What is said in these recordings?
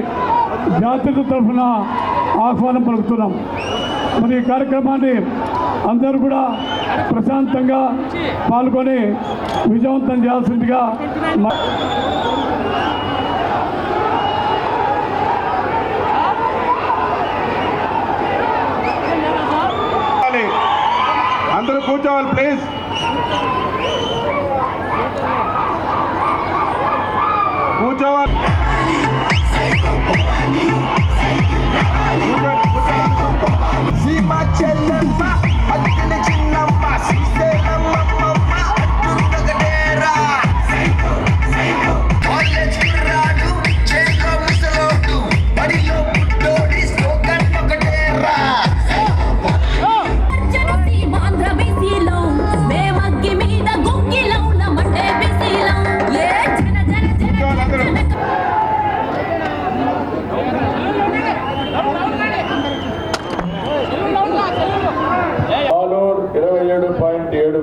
Party తరఫున ఆహ్వానం పలుకుతున్నాం. మరి ఈ కార్యక్రమాన్ని అందరూ కూడా ప్రశాంతంగా పాల్గొని విజయవంతం చేయాల్సిందిగా అందరూ కూర్చోవాలి ప్లీజ్ కూర్చోవాలి.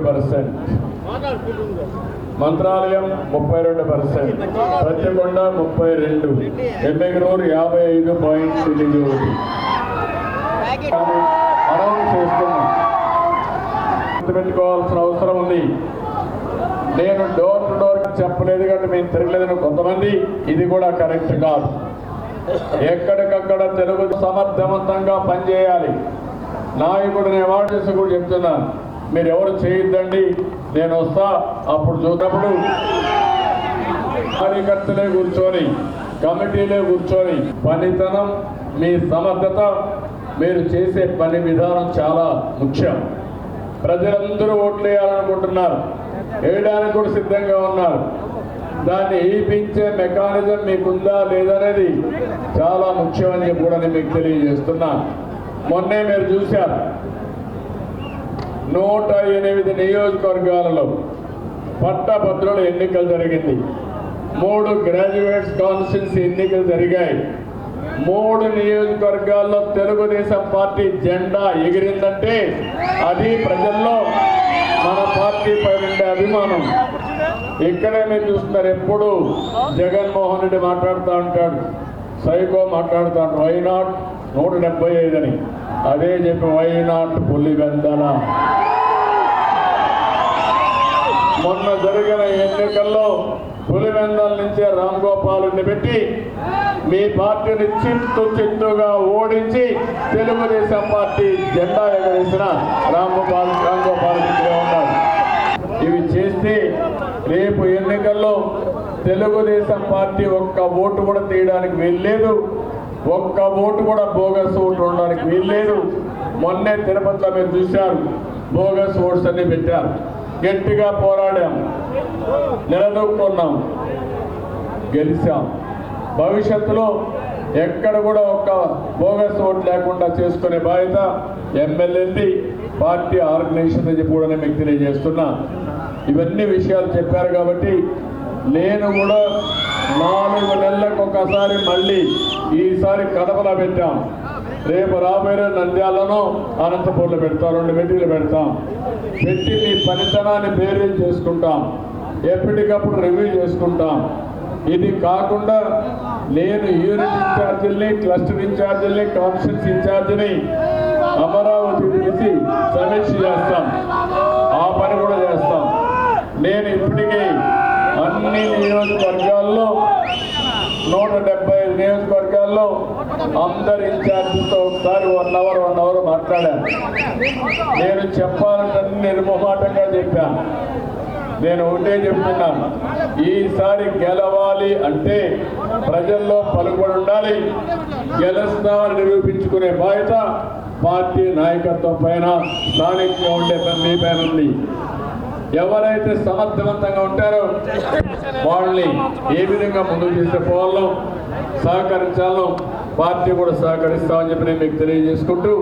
పర్సెంట్. మంత్రాలయం ముప్పై రెండు పర్సెంట్. ప్రత్యకొండ ముప్పై రెండు. ఎమ్మెగనూరు యాభై ఐదు పాయింట్ ఎనిమిది ఒకటి. చేస్తున్నాం. అవసరం ఉంది. నేను డోర్ టు డోర్ చెప్పలేదు కాబట్టి మేము తిరగలేదని కొంతమంది ఇది కూడా కరెక్ట్ కాదు. ఎక్కడికక్కడ తెలుగు సమర్థవంతంగా పనిచేయాలి. నాయకుడు నేను అవార్డు చేసి కూడా చెప్తున్నాను. మీరు ఎవరు చేయొద్దండి నేను వస్తా అప్పుడు చూసినప్పుడు కార్యకర్తలే కూర్చొని కమిటీలే కూర్చొని పనితనం మీ సమర్థత మీరు చేసే పని విధానం చాలా ముఖ్యం. ప్రజలందరూ ఓట్లు వేయాలనుకుంటున్నారు వేయడానికి కూడా సిద్ధంగా ఉన్నారు. దాన్ని ఏపించే మెకానిజం మీకుందా లేదనేది చాలా ముఖ్యం అని చెప్పి కూడా నేను మీకు తెలియజేస్తున్నా. మొన్నే మీరు చూశారు. నూట ఎనిమిది నియోజకవర్గాలలో పట్టభద్రుల ఎన్నికలు జరిగింది. మూడు గ్రాడ్యుయేట్స్ కౌన్సిల్స్ ఎన్నికలు జరిగాయి. మూడు నియోజకవర్గాల్లో తెలుగుదేశం పార్టీ జెండా ఎగిరిందంటే అది ప్రజల్లో మన పార్టీపై ఉండే అభిమానం. ఇక్కడే మీరు చూస్తున్నారు ఎప్పుడు జగన్మోహన్ రెడ్డి మాట్లాడుతూ ఉంటాడు. సైకో మాట్లాడుతూ ఉంటాడు వై నాట్ నూట డెబ్బై ఐదు అని. అదే చెప్పి వై నాట్ పులివెందల మొన్న జరిగిన ఎన్నికల్లో పులివెందల నుంచే రామ్ గోపాల్ని పెట్టి మీ పార్టీని చిత్తు చిత్తుగా ఓడించి తెలుగుదేశం పార్టీ జెండా ఎగరేసిన రామ్ గోపాల్ రామ్ గోపాల్ ఉన్నారు. ఇవి చేస్తే రేపు ఎన్నికల్లో తెలుగుదేశం పార్టీ ఒక్క ఓటు కూడా తీయడానికి వెళ్ళలేదు ఒక్క ఓటు కూడా బోగస్ ఓట్లు ఉండడానికి వీల్లేదు మొన్నే తిరుపతిలో మీరు చూశారు బోగస్ ఓట్స్ అన్ని పెట్టారు. గట్టిగా పోరాడాం నిలదొక్కున్నాం గెలిచాం. భవిష్యత్తులో ఎక్కడ కూడా ఒక్క బోగస్ ఓట్ లేకుండా చేసుకునే బాధ్యత ఎమ్మెల్యేది పార్టీ ఆర్గనైజేషన్ అని చెప్పి కూడా నేను వ్యక్తి చేస్తున్నా ఇవన్నీ విషయాలు చెప్పారు కాబట్టి నేను కూడా నాలుగు నెలలకు ఒకసారి మళ్ళీ ఈసారి కడపలో పెట్టాం. రేపు రాబోయే నంద్యాలను అనంతపూర్లో పెడతాం రెండు మీటింగ్లు పెడతాం. పెట్టి మీ పనితనాన్ని బేరేజ్ చేసుకుంటాం. ఎప్పటికప్పుడు రివ్యూ చేసుకుంటాం. ఇది కాకుండా నేను యూనిట్ ఇన్ఛార్జీల్ని క్లస్టర్ ఇన్ఛార్జీల్ని కాన్స్టిట్యూన్స్ ఇన్ఛార్జిని అమరావతి పిలిచి సమీక్ష చేస్తాం ఆ పని కూడా చేస్తాం నేను ఇప్పటికీ అన్ని నియోజకవర్గాల్లో నూట డెబ్బై ఐదు నియోజకవర్గాల్లో అందరి ఇన్ఛార్జితో ఒకసారి వన్ అవర్ వన్ అవర్ మాట్లాడాను నేను చెప్పాలంటే నిర్మోహాటంగా చెప్పాను నేను ఒకటే చెప్తున్నాను ఈసారి గెలవాలి అంటే ప్రజల్లో పలుకుబడి ఉండాలి. గెలుస్తామని నిరూపించుకునే బాధ్యత పార్టీ నాయకత్వం పైన స్థానికంగా ఉండే మీ పైన ఉంది. ఎవరైతే సమర్థవంతంగా ఉంటారో వాళ్ళని ఏ విధంగా ముందుకు తీసుకుపోవాలో సహకరించాలో పార్టీ కూడా సహకరిస్తామని చెప్పి నేను మీకు తెలియజేసుకుంటూ